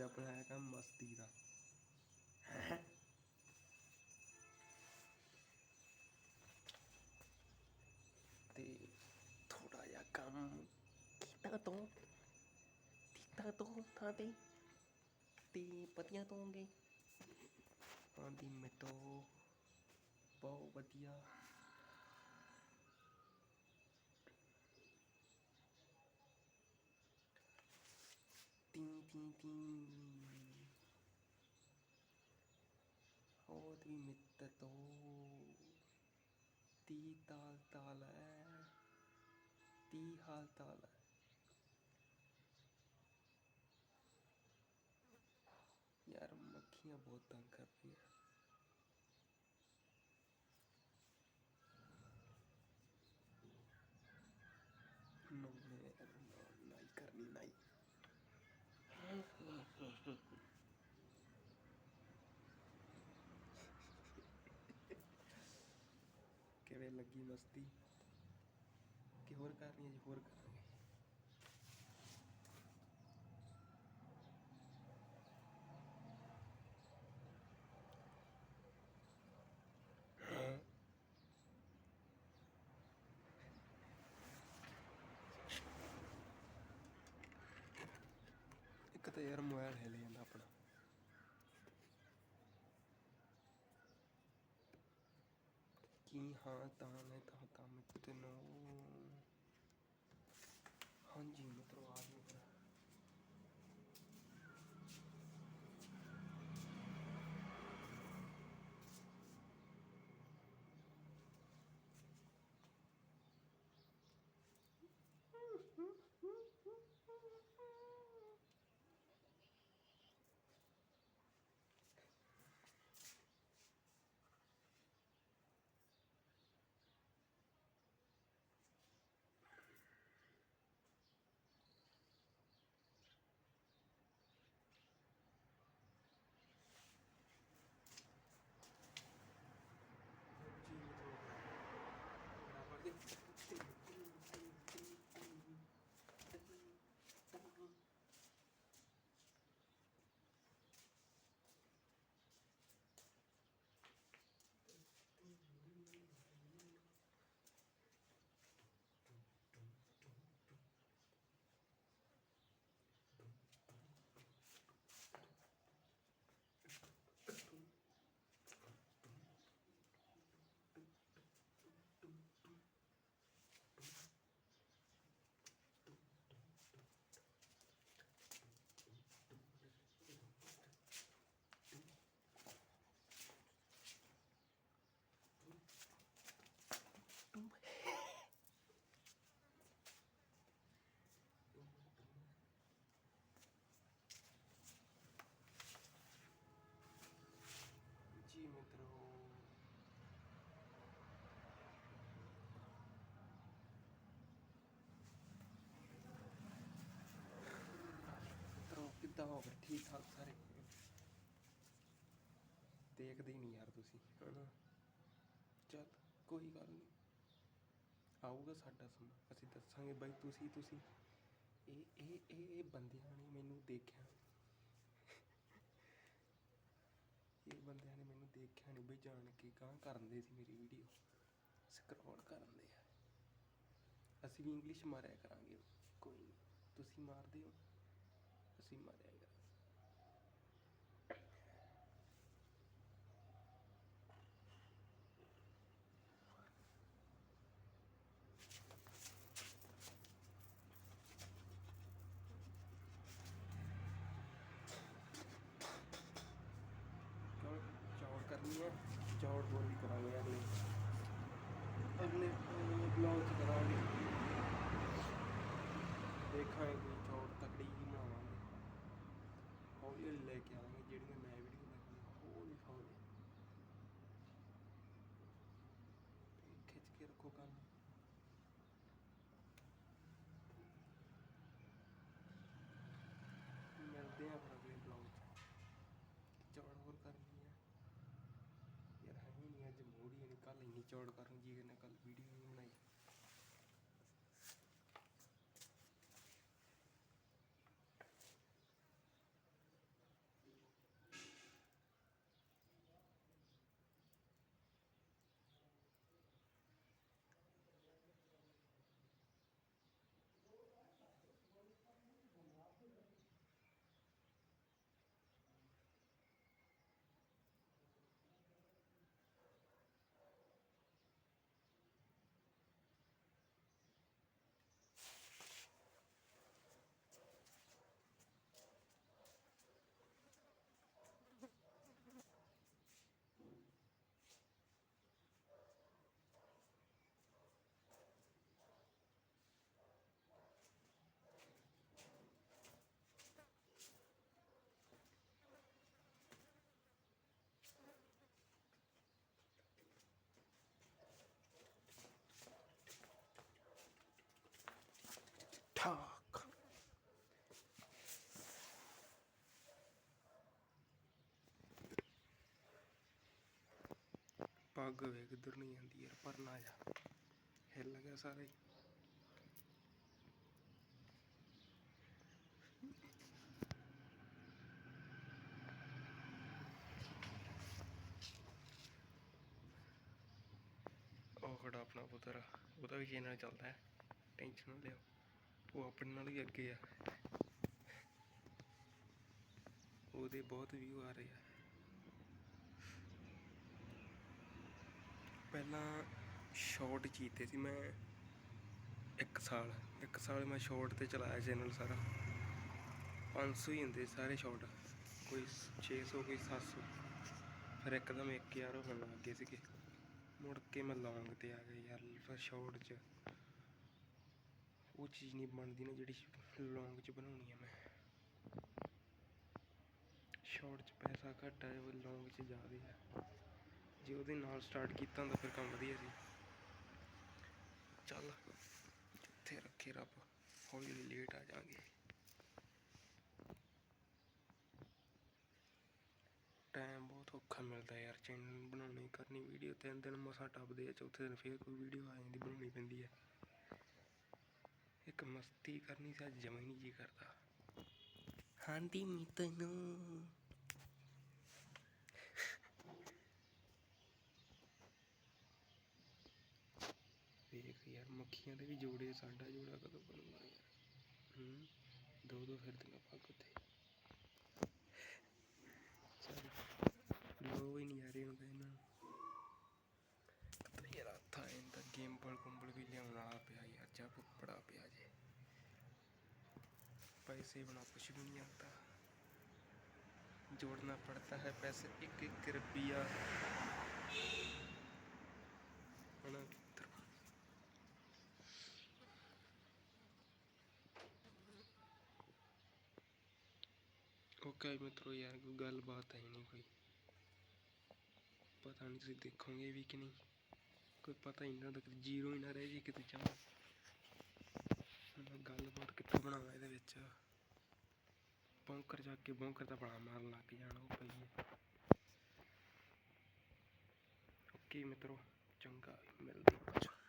ਅੱਜ ਆਪਣਾ ਹੈ ਕੰਮ ਮਸਤੀ ਦਾ। ਤੇ ਥੋੜਾ ਜਿਹਾ ਕੰਮ ਕੀਤਾ ਤੋਂ ਕੀਤਾ ਤੋਂ ਥਾਂ ਤੇ ਤੇ ਪਤੀਆਂ ਤੋਂਗੇ ਆਂਦੀ ਮਿੱਟੋ ਬਹੁਤ ਵਧੀਆ। ਟੀ ਟੀ ਟੀ ਉਹ ਦੀ ਮਿੱਤ ਤੋਂ ਤੀ ਤਾਲ ਤਾਲ ਹੈ। ਤੀ ਹਾਲ ਤਾਲ ਹੈ। ਯਾਰ ਮੱਖੀਆਂ ਬਹੁਤ ਤੰਗ ਕਰ ਰਹੀਆਂ ਨੋ ਮੈਂ ਨਹੀਂ ਕਰਨੀ ਨਹੀਂ ਕਿਵੇਂ ਲੱਗੀ ਮਸਤੀ ਕਿ ਹੋਰ ਕਰਨੀ ਹੈ ਜੀ ਹੋਰ ਕਰਾਂਗੇ ਇੱਕ ਤਾਂ ਯਾਰ ਮੋਬਾਈਲ ਹਿੱਲ ਜਾਂਦਾ ਆਪਣਾ ਕੀ ਹਾਂ ਤਾਂ ਮੈਂ ਤਾਂ ਕੰਮ ਤੈਨੂੰ ਹਾਂਜੀ ਮਿੱਤਰੋ ਆ ਗਏ ਫਿਰ ਜੀ ਮਿੱਤਰੋ ਬਰਾਬਰ ਦੇ ਜੀ ਮਿੱਤਰੋ ਮਿੱਤਰੋ ਕਿੱਦਾਂ ਹੋ ਗਏ ਠੀਕ ਠਾਕ ਸਾਰੇ। ਦੇਖਦੇ ਹੀ ਨਹੀਂ ਯਾਰ ਤੁਸੀਂ, ਹਨਾ। ਚੱਲ, ਕੋਈ ਗੱਲ ਨਹੀਂ। ਆਊਗਾ ਸਾਡਾ ਸਮਾਂ, ਅਸੀਂ ਦੱਸਾਂਗੇ ਬਾਈ ਤੁਸੀਂ ਤੁਸੀਂ। ਇਹ ਇਹ ਇਹ ਇਹ ਬੰਦਿਆਂ ਨੇ ਮੈਨੂੰ ਦੇਖਿਆ। ਇਹ ਬੰਦਿਆਂ ਨੇ ਮੈਨੂੰ ਦੇਖਿਆ ਨਹੀਂ ਬਈ, ਜਾਣ ਕੇ ਗਾਂ ਕਰਦੇ ਸੀ ਮੇਰੀ ਵੀਡੀਓ ਸਕਰੋਲ ਕਰਨ ਆ। ਅਸੀਂ ਵੀ ਇੰਗਲਿਸ਼ ਮਾਰਿਆ ਕਰਾਂਗੇ। ਕੋਈ ਨਹੀਂ, ਤੁਸੀਂ ਮਾਰਦੇ ਹੋ ਅਸੀਂ ਮਾਰਿਆ ਕਰਾਂਗੇ ਚੌੜ ਚੌੜ ਕਰਨੀ ਹੈ ਹੋਰ ਵੀ ਕਰਾਂਗੇ ਅਗਲੇ। ਅਗਲੇ ਬਲੌਗ ਚ ਕਰਾਂਗੇ। ਦੇਖਾਂਗੇ ਕੋਈ ਚੌੜ ਤਕੜੀ ਹੀ ਬਣਾਵਾਂਗੇ ਹੌਲੀ ਹੌਲੀ ਲੈ ਕੇ ਆਵਾਂਗੇ ਜਿਹੜੀਆਂ ਮੈਂ ਵੀਡੀਓ ਬਣਾਉਂਦੀ ਹੌਲੀ ਹੌਲੀ ਤੇ ਖਿੱਚ ਕੇ ਰੱਖੋ ਕੰਮ ਮਿਲਦੇ ਆ ਫਿਰ ਅਗਲੇ ਬਲੌਗ ਚ ਚੌੜ ਹੋਰ ਕਰਨੀ ਹੈ ਯਾਰ ਹੈ ਹੀ ਨਹੀਂ ਅੱਜ ਮੂਡ ਹੀ ਨਹੀਂ ਕੱਲ ਇੰਨੀ ਚੌੜ ਕਰਨ ਜੀ ਨੇ ਕੱਲ ਵੀਡੀਓ ਨਹੀਂ ਬਣਾਈ। Так. ਪੱਗ ਵੇ ਕਿੱਧਰ ਨਹੀਂ ਜਾਂਦੀ ਯਾਰ ਪਰਨਾ ਜਾ। ਹਿੱਲ ਗਿਆ ਸਾਰਾ। ਹੀ ਉਹ ਖੜਾ ਆਪਣਾ ਪੁੱਤਰ, ਉਹਦਾ ਵੀ ਜੇ ਚੱਲਦਾ ਉਹ ਆਪਣੇ ਨਾਲ ਹੀ ਅੱਗੇ ਆ। ਉਹਦੇ ਬਹੁਤ ਵਿਊ ਆ ਰਹੇ ਆ। ਪਹਿਲਾਂ ਸ਼ਾਰਟ ਜੀਤੇ ਸੀ ਮੈਂ ਇੱਕ ਸਾਲ। ਇੱਕ ਸਾਲ ਮੈਂ ਸ਼ਾਰਟ ਤੇ ਚਲਾਇਆ ਚੈਨਲ ਸਾਰਾ। 500 ਹੀ ਹੁੰਦੇ ਸਾਰੇ ਸ਼ਾਰਟ ਕੋਈ 600 ਕੋਈ 700 ਫਿਰ ਇੱਕਦਮ 1000 ਹੋਣ ਲੱਗ ਗਏ ਸੀਗੇ। ਮੁੜ ਕੇ ਮੈਂ ਲੌਂਗ ਤੇ ਆ ਗਿਆ ਯਾਰ, ਫਿਰ ਸ਼ਾਰਟ 'ਚ। ਉਹ ਚੀਜ਼ ਨਹੀਂ ਬਣਦੀ ਨਾ ਜਿਹੜੀ ਲੌਂਗ 'ਚ ਬਣਾਉਣੀ ਆ ਮੈਂ। ਸ਼ਾਰਟ 'ਚ ਪੈਸਾ ਘੱਟ ਹੈ ਉਹ ਲੌਂਗ 'ਚ ਜ਼ਿਆਦਾ ਹੈ ਜੇ ਉਹਦੇ ਨਾਲ ਸਟਾਰਟ ਕੀਤਾ ਹੁੰਦਾ ਫਿਰ ਕੰਮ ਵਧੀਆ ਸੀ। ਚੱਲ, ਜਿੱਥੇ ਰੱਖੇ ਰੱਬ, ਹੌਲੀ ਹੌਲੀ ਲੇਟ ਆ ਜਾਾਂਗੇ ਟਾਈਮ ਬਹੁਤ ਔਖਾ ਮਿਲਦਾ ਯਾਰ, ਚੈਨਲ ਬਣਾਉਣੀ, ਕਰਨੀ ਵੀਡੀਓ ਤਿੰਨ ਦਿਨ ਮਸਾ ਟੱਪਦੇ ਆ, ਚੌਥੇ ਦਿਨ ਫੇਰ ਕੋਈ ਵੀਡੀਓ ਆ ਜਾਂਦੀ, ਬਣਾਉਣੀ ਪੈਂਦੀ ਹੈ ਇੱਕ ਮਸਤੀ ਕਰਨੀ ਸੀ, ਅੱਜ ਜਮਾ ਹੀ ਨਹੀਂ ਜੀ ਕਰਦਾ। ਹਾਂਜੀ ਮਿੱਤਰੋ ਵੇਖ ਯਾਰ, ਮੱਖੀਆਂ ਦੇ ਵੀ ਜੋੜੇ, ਸਾਡਾ ਜੋੜਾ ਕਦੋਂ ਬਣੂਗਾ ਯਾਰ? ਹੂੰ? ਦੋ ਦੋ ਫਿਰਦੀਆਂ ਪੱਗ ਉੱਤੇ ਲੋ ਹੀ ਨਹੀਂ ਆ ਰਹੇ ਹੁੰਦੇ ਇਹਨਾਂ ਯਾਰ, ਹੱਥਾਂ ਇਹਦਾ ਗੇਮਬਲ ਕੁੰਬਲ ਵੀ ਲਿਆਉਣ ਵਾਲਾ ਪਿਆ ਯਾਰ, ਜਾ ਬੜਾ ਪਿਆ ਜੀ। पैसे बना कुछ भी नहीं आता जोड़ना पड़ता है पैसे एक एक रुपया है ना? ओके मित्रों यार कोई गल बात है नहीं कोई पता नहीं तुम देखोगे भी कि नहीं कोई पता ही ना ਤੱਕ ਜ਼ੀਰੋ ਹੀ ਨਾ ਰਹਿ ਜੇ ਕਿਤੇ ਚਾਹ ਮੈਂ ਗੱਲਬਾਤ ਕਿੱਥੋਂ ਬਣਾਵਾਂ ਇਹਦੇ ਵਿੱਚ। ਬੌਂਕਰ ਜਾ ਕੇ ਬੌਂਕਰ ਦਾ ਬੜਾ ਮਾਰਨ ਲੱਗ ਜਾਣਾ ਉਹ ਪਈ ਹੈ ਓਕੇ ਮਿੱਤਰੋ, ਚੰਗਾ ਮਿਲਦੇ ਹਾਂ।